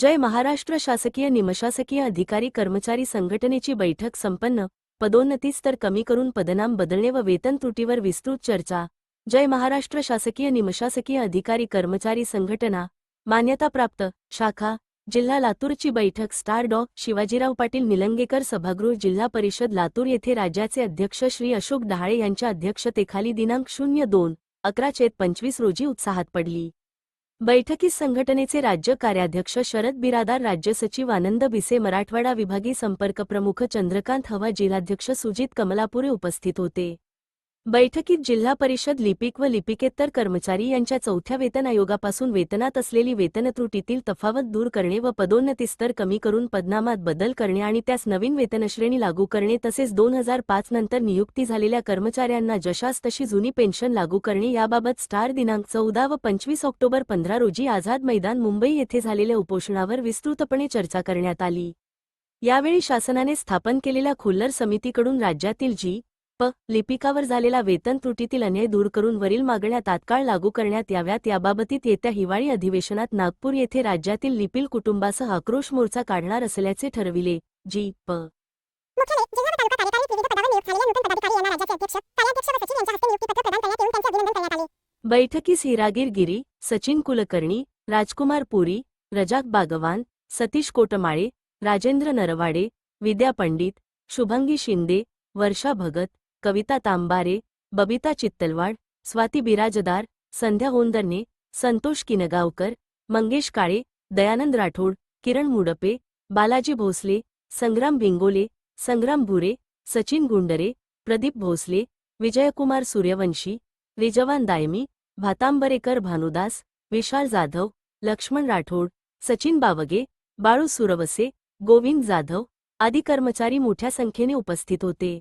जय महाराष्ट्र शासकीय निमशासकीय अधिकारी कर्मचारी संघटनेची बैठक संपन्न. पदोन्नतीस तर कमी करून पदनाम बदलणे व वेतन त्रुटीवर विस्तृत चर्चा. जय महाराष्ट्र शासकीय निमशासकीय अधिकारी कर्मचारी संघटना. मान्यताप्राप्त शाखा. जिल्हा लातूरची बैठक स्टार डॉ. शिवाजीराव पाटील निलंगेकर सभागृह जिल्हा परिषद लातूर येथे राज्याचे अध्यक्ष श्री अशोक डहाळे यांच्या अध्यक्षतेखाली दिनांक शून्य दोन अकरा चेत पंचवीस रोजी उत्साहात पडली. बैठकीत संघटनेचे राज्य कार्याध्यक्ष शरद बिरादार राज्य सचिव आनंद बिसे मराठवाडा विभागीय संपर्क प्रमुख चंद्रकांत हवा जिल्हाध्यक्ष सुजित कमलापुरे उपस्थित होते. बैठकीत जिल्हा परिषद लिपिक व लिपिकेतर कर्मचारी यांच्या चौथ्या वेतन आयोगापासून वेतनात असलेली वेतनत्रुटीतील तफावत दूर करणे व पदोन्नतीस्तर कमी करून पदनामात बदल करणे आणि त्यास नवीन वेतनश्रेणी लागू करणे तसेच दोन हजार पाच नंतर नियुक्ती झालेल्या कर्मचाऱ्यांना जशास तशी जुनी पेन्शन लागू करणे याबाबत स्टार दिनांक चौदा व पंचवीस ऑक्टोबर पंधरा रोजी आझाद मैदान मुंबई येथे झालेल्या उपोषणावर विस्तृतपणे चर्चा करण्यात आली. यावेळी शासनाने स्थापन केलेल्या खुल्लर समितीकडून राज्यातील जी. प लिपिकावर झालेला वेतन त्रुटीतील अन्याय दूर करून वरील मागण्या तात्काळ लागू करण्यात याव्यात याबाबतीत येत्या हिवाळी अधिवेशनात नागपूर येथे राज्यातील लिपिल कुटुंबासह आक्रोश मोर्चा काढणार असल्याचे ठरविले. जी प. बैठकीस हिरागीर गिरी सचिन कुलकर्णी राजकुमार पुरी रजाक बागवान सतीश कोटमाळे राजेंद्र नरवाडे विद्या पंडित शुभंगी शिंदे वर्षा भगत कविता तांबारे बबिता चित्तलवाड स्वाती बिराजदार संध्या होंदरने संतोष किनगावकर मंगेश काळे दयानंद राठोड किरण मुडपे बालाजी भोसले संग्राम भिंगोले संग्राम भुरे सचिन गुंडरे प्रदीप भोसले विजयकुमार सूर्यवंशी रिजवान दायमी भातांबरेकर भानुदास विशाल जाधव लक्ष्मण राठोड सचिन बावगे बाळू सुरवसे गोविंद जाधव आदी कर्मचारी मोठ्या संख्येने उपस्थित होते.